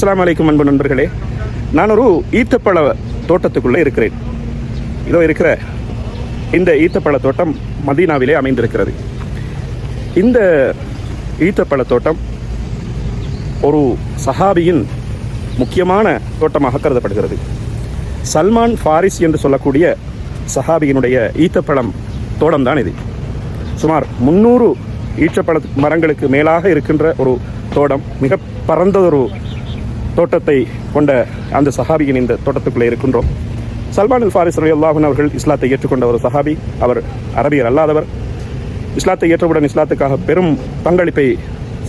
அஸ்லாம் அலைக்கும் அன்பு நண்பர்களே நான் ஒரு ஈத்தப்பழ தோட்டத்துக்குள்ளே இருக்கிறேன். இதோ இருக்கிற இந்த ஈத்தப்பழ தோட்டம் மதீனாவிலே அமைந்திருக்கிறது. இந்த ஈத்தப்பழ தோட்டம் ஒரு சஹாபியின் முக்கியமான தோட்டமாக கருதப்படுகிறது. சல்மான் ஃபாரிஸ் என்று சொல்லக்கூடிய சஹாபியினுடைய ஈத்தப்பழம் தோட்டம் தான் இது. சுமார் முந்நூறு ஈச்சப்பழ மரங்களுக்கு மேலாக இருக்கின்ற ஒரு தோட்டம் மிக பரந்ததொரு தோட்டத்தை கொண்ட அந்த சஹாபியின் இந்த தோட்டத்துக்குள்ளே இருக்கின்றோம். சல்மான் அல் ஃபாரிஸ் அலி அல்லாஹன் அவர்கள் இஸ்லாத்தை ஏற்றுக்கொண்ட ஒரு சஹாபி. அவர் அரபியர் அல்லாதவர். இஸ்லாத்தை ஏற்றவுடன் இஸ்லாத்துக்காக பெரும் பங்களிப்பை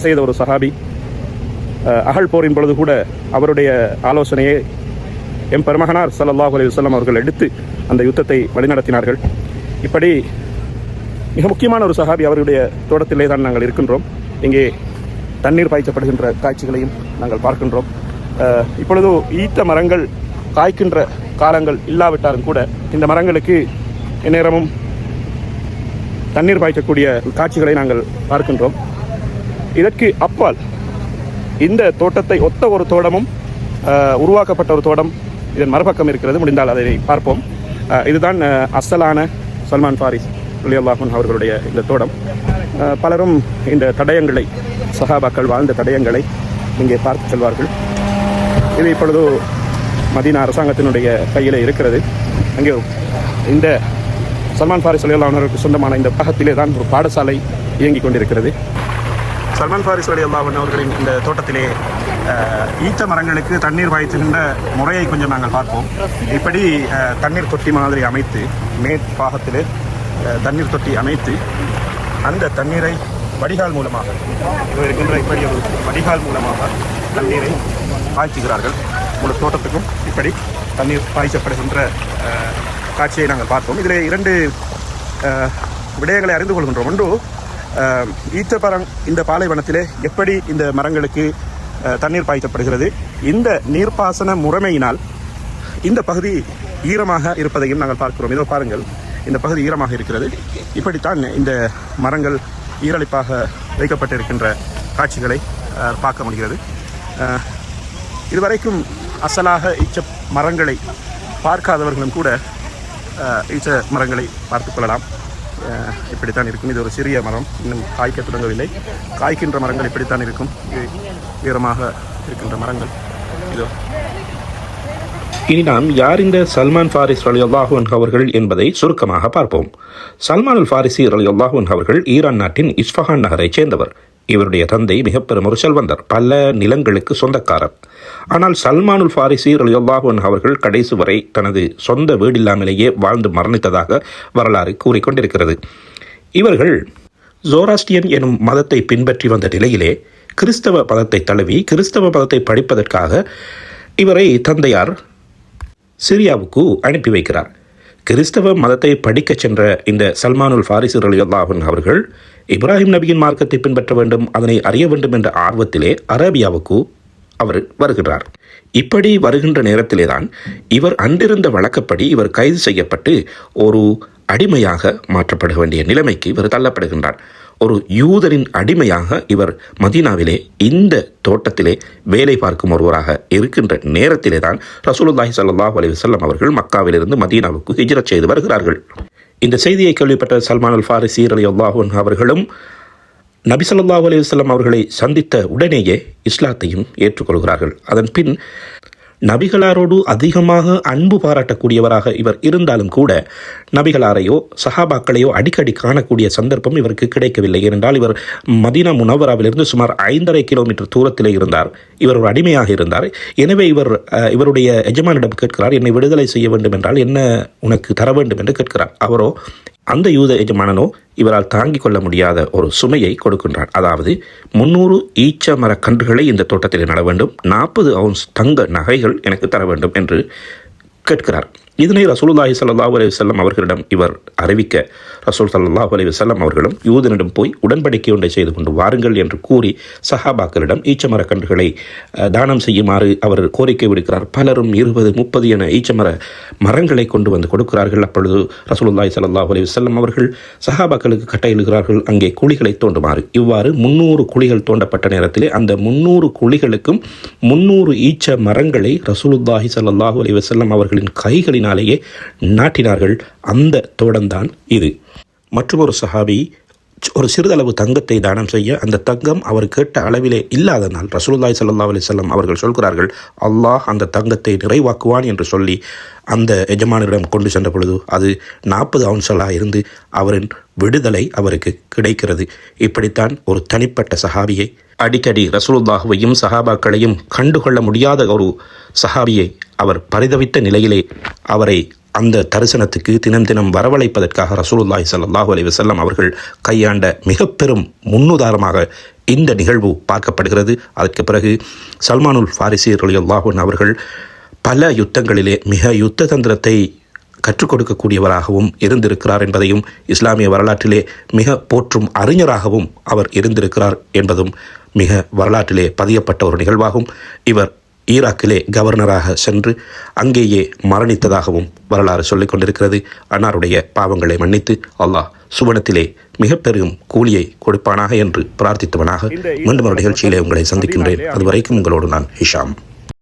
செய்த ஒரு சஹாபி. அகழ் போரின் பொழுது கூட அவருடைய ஆலோசனையை எம் பெருமகனார் சல்லாஹ் அலி வல்லம் அவர்கள் எடுத்து அந்த யுத்தத்தை வழிநடத்தினார்கள். இப்படி மிக முக்கியமான ஒரு சஹாபி அவருடைய தோட்டத்திலே தான் நாங்கள் இருக்கின்றோம். இங்கே தண்ணீர் பாய்ச்சப்படுகின்ற காட்சிகளையும் நாங்கள் பார்க்கின்றோம். இப்பொழுது ஈத்த மரங்கள் காய்க்கின்ற காலங்கள் இல்லாவிட்டாலும் கூட இந்த மரங்களுக்கு எந்நேரமும் தண்ணீர் பாய்ச்சக்கூடிய காட்சிகளை நாங்கள் பார்க்கின்றோம். இதற்கு அப்பால் இந்த தோட்டத்தை ஒத்த ஒரு தோட்டமும் உருவாக்கப்பட்ட ஒரு தோட்டம் இதன் மறுபக்கம் இருக்கிறது. முடிந்தால் அதை பார்ப்போம். இதுதான் அசலான சல்மான் ஃபாரிஸ் அல்லாஹன் அவர்களுடைய இந்த தோட்டம் பலரும் இந்த தடயங்களை சஹாபாக்கள் வாழ்ந்த தடயங்களை இங்கே பார்த்து செல்வார்கள். இது இப்பொழுது மதீனா அரசாங்கத்தினுடைய கையில் இருக்கிறது. அங்கே இந்த சல்மான் ஃபாரிஸ் அலியல்லா சொந்தமான இந்த பக்கத்திலே தான் ஒரு பாடசாலை இயங்கிக் கொண்டிருக்கிறது. சல்மான் ஃபாரிஸ் அலி அவர்களின் இந்த தோட்டத்திலே அஹ், ஈத்த மரங்களுக்கு தண்ணீர் பாய்ச்சுகின்ற முறையை கொஞ்சம் நாங்கள் பார்ப்போம். இப்படி தண்ணீர் தொட்டி மாதிரி அமைத்து மேற்பாகத்திலே தண்ணீர் தொட்டி அமைத்து அந்த தண்ணீரை வடிகால் மூலமாக இருக்கின்ற இப்படி ஒரு வடிகால் மூலமாக தண்ணீரை பாய்ச்சுகிறார்கள் முழு தோட்டத்துக்கும் இப்படி தண்ணீர் பாய்ச்சப்படுகின்ற காட்சியை நாங்கள் பார்த்தோம். இதில் இரண்டு விடயங்களை அறிந்து கொள்கின்றோம். ஒன்று அஹ், இந்த பாலைவனத்திலே எப்படி இந்த மரங்களுக்கு தண்ணீர் பாய்ச்சப்படுகிறது. இந்த நீர்ப்பாசன முறைமையினால் இந்த பகுதி ஈரமாக இருப்பதையும் நாங்கள் பார்க்கிறோம். இதோ பாருங்கள் இந்த பகுதி ஈரமாக இருக்கிறது. இப்படித்தான் இந்த மரங்கள் ஈரலிப்பாக வைக்கப்பட்டிருக்கின்ற காட்சிகளை பார்க்க முடிகிறது. இதுவரைக்கும் அசலாக ஈச்ச மரங்களை பார்க்காதவர்களும் கூட ஈச்ச மரங்களை பார்த்து கொள்ளலாம். இப்படித்தான் இருக்கும். இது ஒரு சிறிய மரம். இன்னும் காய்க்க தொடங்கவில்லை. காய்க்கின்ற மரங்கள் இப்படித்தான் இருக்கும். இது உயரமாக இருக்கின்ற மரங்கள். இதோ. இனி நாம் யார் இந்த சல்மான் ஃபாரிஸ் அலி அல்லாஹூன் அவர்கள் என்பதை சுருக்கமாக பார்ப்போம். சல்மான் அல் ஃபாரிசி அலி அல்லாஹூன் அவர்கள் ஈரான் நாட்டின் இஸ்ஃபஹான் நகரைச் சேர்ந்தவர். இவருடைய தந்தை மிகப்பெரும் ஒரு செல்வந்தர் பல நிலங்களுக்கு சொந்தக்காரர். ஆனால் சல்மானுல் ஃபாரிசி அலி அவர்கள் கடைசி வரை தனது சொந்த வீடில்லாமலேயே வாழ்ந்து மரணித்ததாக வரலாறு கூறிக்கொண்டிருக்கிறது. இவர்கள் ஜோராஸ்டியன் எனும் மதத்தை பின்பற்றி வந்த நிலையிலே கிறிஸ்தவ பதத்தை தழுவி கிறிஸ்தவ பதத்தை படிப்பதற்காக இவரை தந்தையார் சிரியாவுக்கு அனுப்பி வைக்கிறார். கிறிஸ்தவ மதத்தை படிக்கச் சென்ற இந்த சல்மானுல் ஃபாரிசு அலியுல்லாஹன் அவர்கள் இப்ராஹிம் நபியின் மார்க்கத்தை பின்பற்ற வேண்டும் அதனை அறிய வேண்டும் என்ற ஆர்வத்திலே அரேபியாவுக்கு அவர் வருகிறார். இப்படி வருகின்ற நேரத்திலே தான் இவர் அன்றிருந்த வழக்கப்படி இவர் கைது செய்யப்பட்டு ஒரு அடிமையாக மாற்றப்பட வேண்டிய நிலைமைக்கு இவர் தள்ளப்படுகின்றார். ஒரு யூதரின் அடிமையாக இவர் மதீனாவிலே இந்த தோட்டத்திலே வேலை பார்க்கும் ஒருவராக இருக்கின்ற நேரத்திலே தான் ரசூலுல்லாஹி ஸல்லல்லாஹு அலைஹி வஸல்லம் அவர்கள் மக்காவிலிருந்து மதீனாவுக்கு ஹிஜ்ரத் செய்து வருகிறார்கள். இந்த செய்தியை கேள்விப்பட்ட சல்மான் அல் ஃபாரிசி அலி அல்லாஹூன் அவர்களும் நபி ஸல்லல்லாஹு அலி வல்லம் அவர்களை சந்தித்த உடனேயே இஸ்லாத்தையும் ஏற்றுக்கொள்கிறார்கள். அதன் பின் நபிகளாரோடு அதிகமாக அன்பு பாராட்டக்கூடியவராக இவர் இருந்தாலும் கூட நபிகளாரையோ சஹாபாக்களையோ அடிக்கடி காணக்கூடிய சந்தர்ப்பம் இவருக்கு கிடைக்கவில்லை. ஏனென்றால் இவர் மதினா முனவராவிலிருந்து சுமார் ஐந்தரை கிலோமீட்டர் தூரத்திலே இருந்தார். இவர் ஒரு அடிமையாக இருந்தார். எனவே இவர் இவருடைய எஜமானிடம் கேட்கிறார் என்னை விடுதலை செய்ய வேண்டும் என்றால் என்ன உனக்கு தர வேண்டும்? என்று கேட்கிறார். அவரோ அந்த யூத எஜமானனோ இவரால் தாங்கிக் கொள்ள முடியாத ஒரு சுமையை கொடுக்கின்றார் அதாவது முன்னூறு ஈச்ச மர கன்றுகளை இந்த தோட்டத்தில் நட வேண்டும் நாற்பது அவுன்ஸ் தங்க நகைகள் எனக்கு தர வேண்டும் என்று கேட்கிறார். இதனை ரசூலுல்லாஹி சல்லாஹ் அலி வல்லம் அவர்களிடம் இவர் அறிவிக்க ரசூல் சல்லாஹ் அலி வல்லம் அவர்களும் யூதனிடம் போய் உடன்படிக்கை ஒன்றை செய்து கொண்டு வாருங்கள் என்று கூறி சஹாபாக்களிடம் ஈச்சமர கன்றுகளை தானம் செய்யுமாறு அவர் கோரிக்கை விடுக்கிறார். பலரும் இருபது முப்பது என ஈச்சமர மரங்களை கொண்டு வந்து கொடுக்கிறார்கள். அப்பொழுது ரசூலுல்லாஹி சல்லாஹ் அலி வல்லம் அவர்கள் சஹாபாக்களுக்கு கட்டையிடுகிறார்கள் அங்கே குழிகளை தோண்டுமாறு. இவ்வாறு முன்னூறு குழிகள் தோண்டப்பட்ட நேரத்திலே அந்த முன்னூறு குழிகளுக்கும் முன்னூறு ஈச்ச மரங்களை ரசூலுல்லாஹி ஸல்லல்லாஹு அலி வல்லம் அவர்களின் கைகளின் பின்னாலேயே நாட்டினார்கள் அந்த தோடம்தான் இது. மற்றொரு சஹாபி ஒரு சிறிதளவு தங்கத்தை தானம் செய்ய அந்த தங்கம் அவர் கேட்ட அளவிலே இல்லாதனால் ரசூலுல்லாய் சல்லா அலைஹி செல்லம் அவர்கள் சொல்கிறார்கள் அல்லாஹ் அந்த தங்கத்தை நிறைவாக்குவான் என்று சொல்லி அந்த எஜமானரிடம் கொண்டு சென்ற பொழுது அது நாற்பது அவுன்சலாக இருந்து அவரின் விடுதலை அவருக்கு கிடைக்கிறது. இப்படித்தான் ஒரு தனிப்பட்ட சஹாபியை அடிக்கடி ரசூலுல்லாஹுவையும் சஹாபாக்களையும் கண்டுகொள்ள முடியாத ஒரு சஹாபியை அவர் பரிதவித்த நிலையிலே அவரை அந்த தரிசனத்துக்கு தினம் தினம் வரவழைப்பதற்காக ரசூலுல்லாஹி சல்லாஹூ அலி வசல்லம் அவர்கள் கையாண்ட மிக பெரும் முன்னுதாரணமாக இந்த நிகழ்வு பார்க்கப்படுகிறது. அதற்கு பிறகு சல்மானுல் ஃபாரிசி ரலியல்லாஹு அவர்கள் பல யுத்தங்களிலே மிக யுத்த தந்திரத்தை கற்றுக் கொடுக்கக்கூடியவராகவும் இருந்திருக்கிறார் என்பதையும் இஸ்லாமிய வரலாற்றிலே மிக போற்றும் அறிஞராகவும் அவர் இருந்திருக்கிறார் என்பதும் மிக வரலாற்றிலே பதியப்பட்ட ஒரு நிகழ்வாகும். இவர் ஈராக்கிலே கவர்னராக சென்று அங்கேயே மரணித்ததாகவும் வரலாறு சொல்லிக் கொண்டிருக்கிறது. அன்னாருடைய பாவங்களை மன்னித்து அல்லாஹ் சுவனத்திலே மிக பெரும் கூலியை கொடுப்பானாக என்று பிரார்த்தித்தவனாக மீண்டும் ஒரு நிகழ்ச்சியிலே உங்களை சந்திக்கின்றேன். அதுவரைக்கும் உங்களோடு நான் ஹிஷாம்.